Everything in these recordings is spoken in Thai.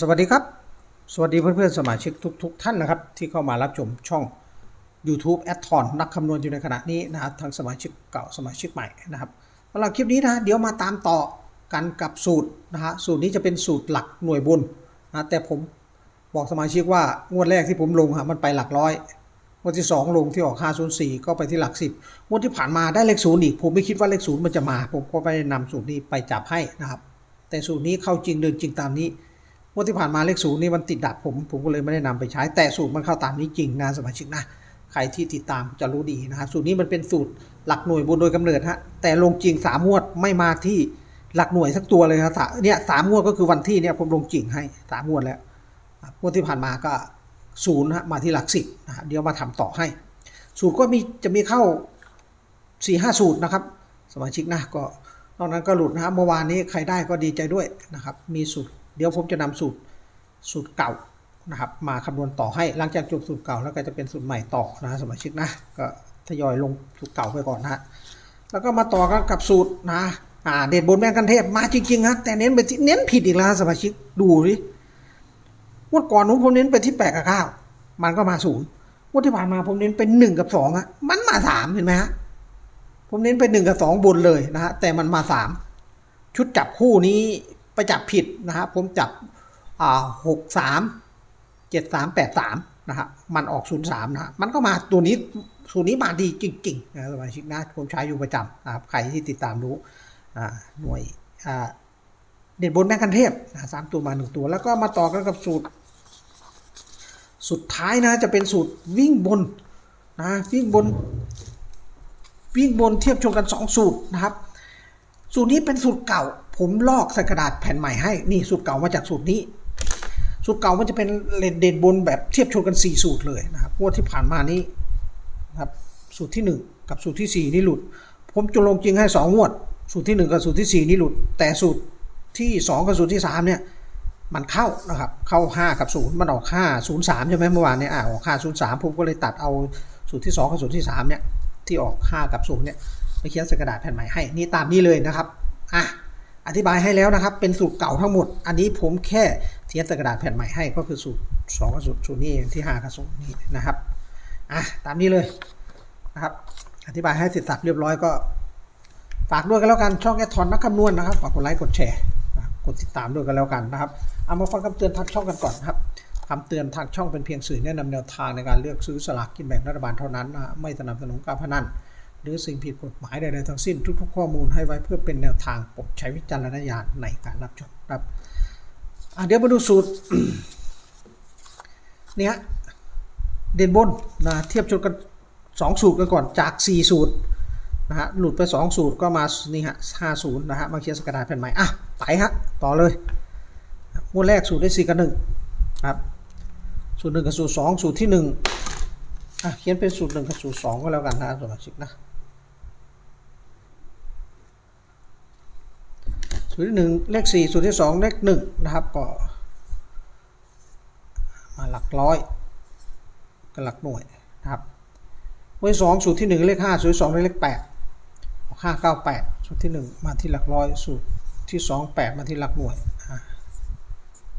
สวัสดีครับ สวัสดีเพื่อนๆสมาชิกทุกๆท่านนะครับ ที่เข้ามารับชมช่อง YouTube แอดทอนนักคำนวณอยู่ในขณะนี้นะครับทั้งสมาชิกเก่าสมาชิกใหม่นะครับสำหรับคลิปนี้นะเดี๋ยวมาตามต่อกันกับสูตรนะฮะสูตรนี้จะเป็นสูตรหลักหน่วยบนนะแต่ผมบอกสมาชิกว่างวดแรกที่ผมลงฮะมันไปหลักร้อยงวดที่ 2 ลงที่ออก 504 ก็ไปที่หลัก 10งวดที่ผ่านมาได้เลขศูนย์อีกผมไม่คิดว่าเลขศูนย์มันจะมา ผมก็ไปนำสูตรนี้ไปจับให้นะครับ แต่สูตรนี้เข้าจริงเดินจริงตามนี้ วดที่ผ่านมาเลขศูนย์นี่มันติดดับผม ผมก็เลยไม่ได้นำไปใช้ แต่สูตรมันเข้าตามนี้จริงนะสมาชิกนะ ใครที่ติดตามจะรู้ดีนะฮะสูตรนี้มันเป็นสูตรหลักหน่วยบนโดยกำเนิดฮะ แต่ลงจริงสามงวดไม่มาที่หลักหน่วยสักตัวเลยครับเนี่ยสามงวดก็คือวันที่เนี่ยผมลงจริงให้สามงวดแล้วงวดที่ผ่านมาก็ศูนย์ฮะมาที่หลักสิบนะฮะเดี๋ยวมาทำต่อให้ สูตรก็มีจะมีเข้าสี่ห้าสูตรนะครับ สมาชิกนะก็นอกนั้นก็หลุดนะครับเมื่อวานนี้ใครได้ก็ดีใจด้วยนะครับ มีสูตร เดี๋ยวผมจะนำสูตรสูตรเก่านะครับ มาคำนวณต่อให้หลังจากจบสูตรเก่าแล้วก็จะเป็นสูตรใหม่ต่อนะสมาชิกนะก็ทยอยลงสูตรเก่าไปก่อนนะแล้วก็มาต่อกันกับสูตรนะอ่าเด่นบนแม่งกันเทพมาจริงๆฮะแต่เน้นไปที่เน้นผิดอีกแล้วสมาชิกดูดิงวดก่อนนู้นผมเน้นไปที่แปดกับเก้ามันก็มาศูนย์งวดที่ผ่านมาผมเน้นเป็นหนึ่งกับสองอะมันมาสามเห็นไหมฮะผมเน้นไปหนึ่งกับสองบนเลยนะฮะแต่มันมาสามชุดจับคู่นี้ ไปจับผิดนะครับ ผมจับหกสามเจ็ดสามแปดสามนะครับมันออกศูนย์สามนะมันก็มาตัวนี้สูตรนี้มาดีจริงๆนะสมาชิกนะผมใช้อยู่ประจำนะครับใครที่ติดตามรู้หน่วยเด่นบนแม่กันเทพสามตัวมาหนึ่งตัว แล้วก็มาต่อกันกับสูตร สุดท้ายนะจะเป็นสูตรวิ่งบนนะวิ่งบน วิ่งบนเทียบชนกันสองสูตรนะครับ สูตรนี้เป็นสูตรเก่า ผมลอกใส่กระดาษแผ่นใหม่ให้ นี่สูตรเก่ามาจากสูตรนี้ สูตรเก่ามันจะเป็นเลนเด่นบนแบบเทียบชนกัน 4 สูตรเลยนะครับงวดที่ผ่านมานี้นะครับสูตรที่ 1 กับสูตรที่ 4 นี่หลุด ผมจะลงจริงให้ 2 งวด สูตรที่ 1 กับสูตรที่ 4 นี่หลุด แต่สูตรที่ 2 กับสูตรที่ 3 เนี่ยมันเข้านะครับ เข้า 5 กับ 0 มันออก 5 0 3 ใช่ไหมเมื่อวานเนี่ยอ่าออก 5 0 3 ผมก็เลยตัดเอาสูตรที่ 2 กับสูตรที่ 3 เนี่ย ที่ออก 5 กับ 0 เนี่ยไปเขียนใส่กระดาษแผ่นใหม่ให้ นี่ตามนี้เลยนะครับ อะ อธิบายให้แล้วนะครับ เป็นสูตรเก่าทั้งหมด อันนี้ผมแค่เทียนใส่กระดาษแผ่นใหม่ให้ก็คือสูตร2กับสูตรสูตรนี้ที่5กับสูตรนี้นะครับอะตามนี้เลยนะครับ อธิบายให้เสร็จสับเรียบร้อยก็ฝากด้วยกันแล้วกันช่องแอดทอนนักคำนวณนะครับฝากกดไลค์กดแชร์กดติดตามด้วยกันแล้วกันนะครับเอามาฟังคำเตือนทางช่องกันก่อนนครับคำเตือนทางช่องเป็นเพียงสื่อแนะนำแนวทางในการเลือกซื้อสลากกินแบ่งรัฐบาลเท่านั้นนะไม่สนับสนุนการพนัน หรือสิ่งผิดกฎหมายใดๆทั้งสิ้นทุก ๆ ข้อมูลให้ไว้เพื่อเป็นแนวทางโปรดใช้วิจารณญาณในการรับชมครับอะเดี๋ยวมาดูสูตรเนี่ยเด่นบนนะเทียบชนกันสองสูตรกันก่อนจากสี่สูตรนะฮะหลุดไปสองสูตรก็มานี่ฮะห้าศูนย์นะฮะมาเขียนสกระดาษแผ่นใหม่อะไปฮะต่อเลยงวดแรกสูตรได้สี่กับหนึ่งครับสูตรหนึ่งกับสูตรสองสูตรที่หนึ่งอะเขียนเป็นสูตรหนึ่งกับสูตรสองก็แล้วกันนะสมาชิกนะ สูตรที่หนึ่งเลขสี่สูตรที่สองเลขหนึ่งนะครับก็มาหลักร้อยกับหลักหน่วยนะครับสูตรที่สองสูตรที่หนึ่งเลขห้าสูตรที่สองเลขแปดห้าเก้าแปดสูตรที่หนึ่งมาที่หลักร้อยสูตรที่สองแปดมาที่หลักหน่วยอะ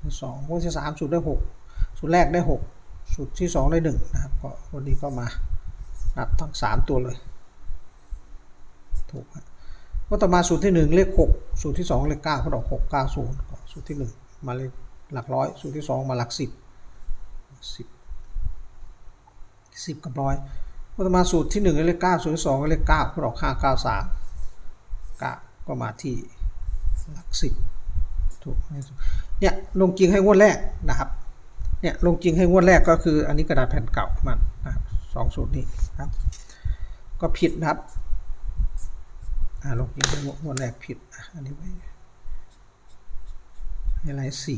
ที่สองสูตรที่สามสูตรได้หกสูตรแรกได้หกสูตรที่สองได้หนึ่งนะครับก็วันนี้ก็มานับทั้งสามตัวเลยถูกครับ ก็ต่อมาสูตรที่หนึ่งเลขหกสูตรที่สองเลขเก้าเขาดอกหกเก้าศูนย์สูตรที่หนึ่งมาเลขหลักร้อย สูตรที่สองมาหลักสิบสิบสิบกับร้อยก็ต่อมาสูตรที่หนึ่งเลขเก้าสูตรที่สองเลขเก้าเขาดอกห้าเก้าสามก้าก็มาที่หลักสิบถูกเนี่ยลงจริงให้งวดแรกนะครับเนี่ยลงจริงให้งวดแรกก็คืออันนี้กระดาษแผ่นเก่ามันนะครับสองสูตรนี้นะครับ ก็ผิดนะครับ อ่าลงจริงให้งวดแรกผิดอันนี้ไว้ให้ลายสี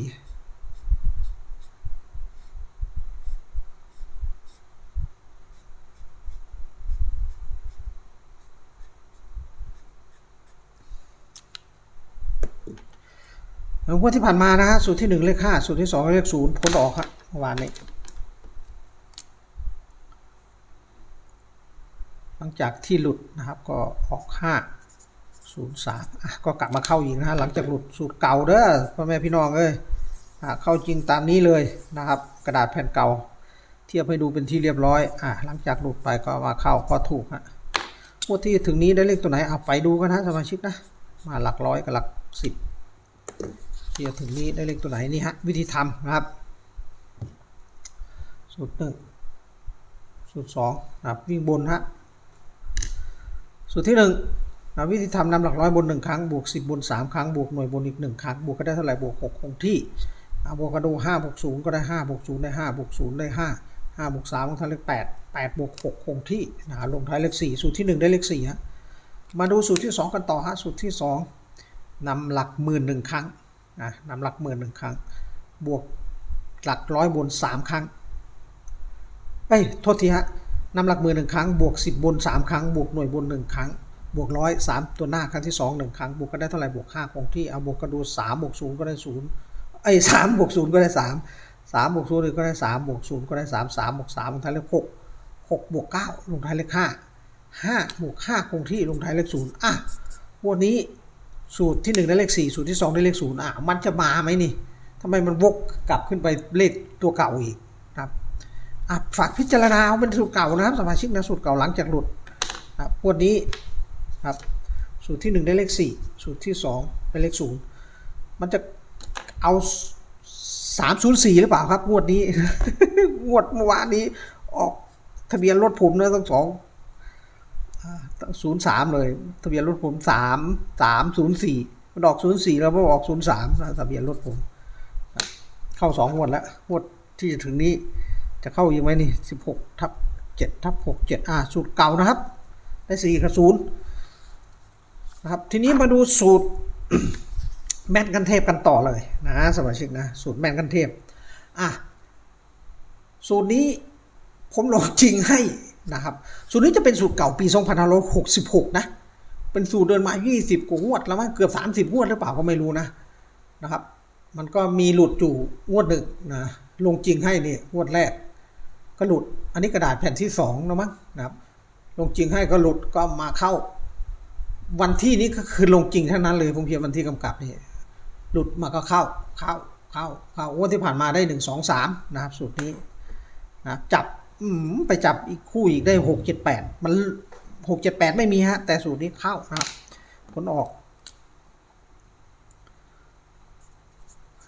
แล้วงวดที่ผ่านมานะฮะสูตรที่หนึ่งเลขห้าสูตรที่สองเลขศูนย์พ้นออกครับเมื่อวานนี้ หลังจากที่หลุดนะครับก็ออกห้า ศูนย์สามอะก็กลับมาเข้าอีกนะฮะหลังจากหลุดสูตรเก่าเด้อพ่อแม่พี่น้องเอ้ยอ่าเข้าจริงตามนี้เลยนะครับ กระดาษแผ่นเก่า เทียบให้ดูเป็นที่เรียบร้อยอ่าหลังจากหลุดไปก็มาเข้าก็ถูกฮะงวดที่ถึงนี้ได้เลขตัวไหนเอาไปดูกันนะสมาชิกนะมาหลักร้อยกับหลักสิบเที่จะถึงนี้ได้เลขตัวไหนนี่ฮะวิธีทำนะครับสูตรหนึ่งสูตรสองนะครับวิ่งบนฮะสูตรที่หนึ่ง วิธีทำนำหลักร้อยบนหนึ่งครั้ง บวกสิบบนสามครั้ง บวกหน่วยบนอีกหนึ่งครั้ง บวกก็ได้เท่าไหร่ บวกหกคงที่บวกกระดูห้าบวกศูนย์ก็ได้ห้าบวกศูนย์ได้ห้าบวกศูนย์ได้ห้าห้าบวกสามลงท้ายเลขแปดแปดบวกหกคงที่นะลงท้ายเลขสี่สูตรที่หนึ่งได้เลขสี่ฮะมาดูสูตรที่สองกันต่อฮะสูตรที่สองนำหลักหมื่นหนึ่งครั้งนะนำหลักหมื่นหนึ่งครั้ง บวกหลักร้อยบนสามครั้งเอ้ยโทษทีฮะนำหลักหมื่นหนึ่งครั้ง บวกสิบบนสามครั้ง บวกหน่วยบนหนึ่งครั้ง บวกร้อยสามตัวหน้าครั้งที่สองหนึ่งครั้งบวกก็ได้เท่าไหร่บวกห้าคงที่เอาบวกกระดูสามบวกศูนย์ก็ได้ศูนย์ไอ้สามบวกศูนย์ก็ได้สามสามบวกศูนย์ก็ได้สามบวกศูนย์ก็ได้สามสามบวกสามลงท้ายเลขหกหกบวกเก้าลงท้ายเลขห้าห้าบวกห้าคงที่ลงท้ายเลขศูนย์อะวันนี้สูตรที่หนึ่งได้เลขสี่สูตรที่สองได้เลขศูนย์อะมันจะมาไหมนี่ทำไมมันวกกลับขึ้นไปเลขตัวเก่าอีกนะครับอะฝากพิจารณาเอาเป็นสูตรเก่านะครับสมาชิกนะสูตรเก่าหลังจากหลุดนะครับงวดนี้ ครับ สูตรที่หนึ่งได้เลขสี่สูตรที่สองได้เลขศูนย์มันจะเอาสามศูนย์สี่หรือเปล่าครับงวดนี้งวดเมื่อวานนี้ออกทะเบียนรถผมนะทั้งสองศูนย์สามเลย ทะเบียนรถผมสามสามศูนย์สี่มันออกศูนย์สี่แล้วมันออกศูนย์สามทะเบียนรถผม เข้าสองงวดแล้วงวดที่จะถึงนี้จะเข้ายังไหมนี่สิบหกทับเจ็ดทับหกเจ็ดอ่าสูตรเก่านะครับ ได้สี่กับศูนย์ นะครับทีนี้มาดูสูตรแม่นกันเทพกันต่อเลยนะสมาชิกนะสูตรแม่นกันเทพอะสูตรนี้ผมลองจริงให้นะครับ สูตรนี้จะเป็นสูตรเก่าปี 2566 นะ เป็นสูตรเดินมา 20กว่างวด แล้วมั้งเกือบ 30 งวดหรือเปล่าก็ไม่รู้นะนะครับ มันก็มีหลุดอยู่งวดหนึ่งนะลงจริงให้นี่งวดแรก ก็หลุดอันนี้กระดาษแผ่นที่สองแล้วมั้งนะครับ ลงจริงให้ก็หลุดก็มาเข้า วันที่นี้ก็คือลงจริงเท่านั้นเลยผมเพียงวันที่กำกับนี่หลุดมาก็เข้าเข้าเข้าเข้างวดที่ผ่านมาได้หนึ่งสองสามนะครับสูตรนี้นะจับอืไปจับอีกคู่อีกได้หกเจ็ดแปดมันหกเจ็ดแปดไม่มีฮะ แต่สูตรนี้เข้านะครับผลออก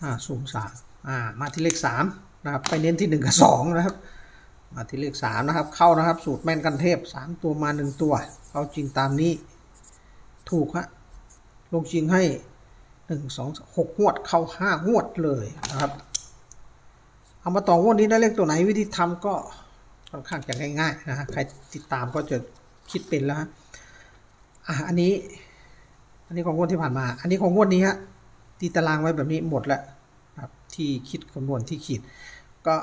ห้าศูนย์สามอ่ามาที่เลขสามนะครับไปเน้นที่หนึ่งกับสองนะครับ มาที่เลขสามนะครับ เข้านะครับ สูตรแม่นกันเทพสามตัวมาหนึ่งตัว เข้าจริงตามนี้ ถูกฮะลงจริงให้หนึ่งสองหกงวดเข้าห้างวดเลยนะครับ เอามาต่องวดนี้ได้เลขตัวไหนวิธีทำก็ค่อนข้างจะง่ายๆนะฮะใครติดตามก็จะคิดเป็นแล้วฮะอะอันนี้ อันนี้ของงวดที่ผ่านมา อันนี้ของงวดนี้ฮะตีตารางไว้แบบนี้หมดแล้วครับที่คิดคำนวณที่ขีด ก็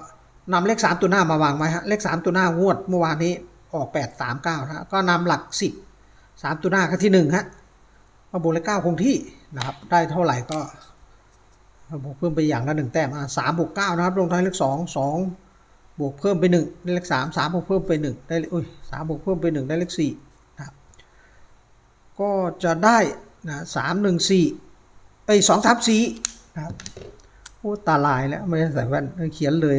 นำเลขสามตัวหน้ามาวางไว้ฮะเลขสามตัวหน้างวดเมื่อวานนี้ออกแปดสามเก้าฮะก็นำหลักสิบสามตัวหน้าก็ที่หนึ่งฮะ มาบวกเลขเก้าคงที่นะครับ ได้เท่าไหร่ก็บวกเพิ่มไปอย่างละหนึ่งแต้มอะสามบวกเก้านะครับ ลงท้ายเลขสองสองบวกเพิ่มไปหนึ่งได้เลขสามสามบวกเพิ่มไปหนึ่งได้อุ้ยสามบวกเพิ่มไปหนึ่งได้เลขสี่นะครับ ก็จะได้นะสามหนึ่งสี่ไอ้สองทับสี่นะครับโอ้ตาลายแล้วไม่ได้ใส่แว่นเขียนเลย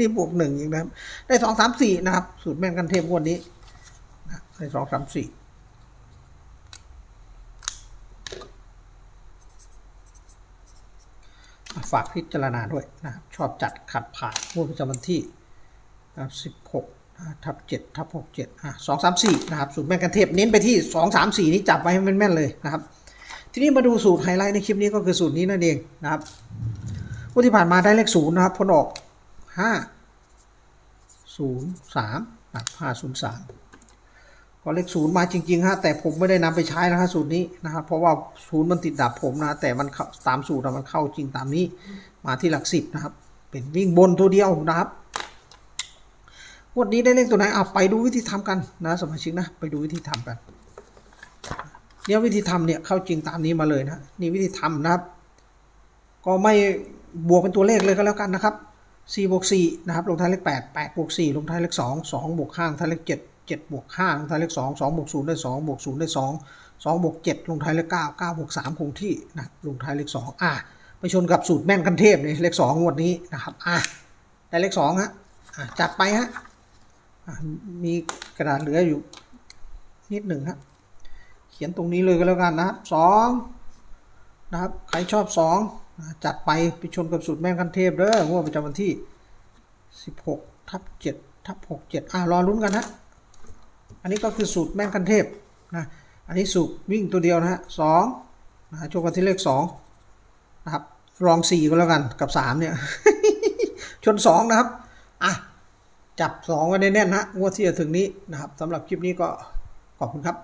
นี่บวกหนึ่งอีกนะครับ ได้สองสามสี่นะครับ สูตรแม่นกันเทพงวดนี้นะได้สองสามสี่ ฝากพิจารณาด้วยนะครับชอบจัดขัดผ่านงวดประจำวันที่สิบหกทับเจ็ดทับหกเจ็ดอะสองสามสี่นะครับสูตรแม่นกันเทพเน้นไปที่สองสามสี่นี้จับไว้ให้แม่นๆเลยนะครับ ทีนี้มาดูสูตรไฮไลท์ในคลิปนี้ก็คือสูตรนี้นั่นเองนะครับวันที่ผ่านมาได้เลขศูนย์นะครับผลออกห้าศูนย์สามห้าศูนย์สาม ก็เลขศูนย์มาจริงๆฮะแต่ผมไม่ได้นำไปใช้นะครับสูตรนี้นะครับเพราะว่าศูนย์มันติดดับผมนะแต่มันตามสูตรมันเข้าจริงตามนี้ มาที่หลักสิบนะครับ เป็นวิ่งบนตัวเดียวนะครับวันนี้ได้เลขตัวไหนเอาไปดูวิธีทำกันนะสมาชิกนะไปดูวิธีทำกันเนี่ยวิธีทำเนี่ยเข้าจริงตามนี้มาเลยนะนี่วิธีทำนะครับ ก็ไม่บวกเป็นตัวเลขเลยก็แล้วกันนะครับ4บวก4นะครับลงท้ายเลข8 8บวก4ลงท้ายเลข 2 2บวก5ลงท้ายเลข7 7บวก5ลงท้ายเลข2 2บวก0ได้2บวก0ได้ 2 2บวก7ลงท้ายเลข9 9บวก3คงที่นะลงท้ายเลข2อะไปชนกับสูตรแม่นคันเทพเนี่ยเลขสองงวดนี้นะครับอะได้เลขสองฮะอะจัดไปฮะอะมีกระดาษเหลืออยู่นิดหนึ่งฮะเขียนตรงนี้เลยก็แล้วกันนะครับสองนะครับใครชอบสองจัดไปไปชนกับสูตรแม่นคันเทพเด้องวดประจำวันที่ 16ทับ7ทับ67อะรอลุ้นกันฮะ อันนี้ก็คือสูตรแม่งคันเทพนะอันนี้สูตรวิ่งตัวเดียวนะฮะสองนะชคกันที่เลขสองนะครับรองสี่ก็แล้วกันกับสามเนี่ยชนสองนะครับอะจับสองไว้แน่นๆนะงวดที่จะถึงนี้นะครับสำหรับคลิปนี้ก็ขอบคุณครับ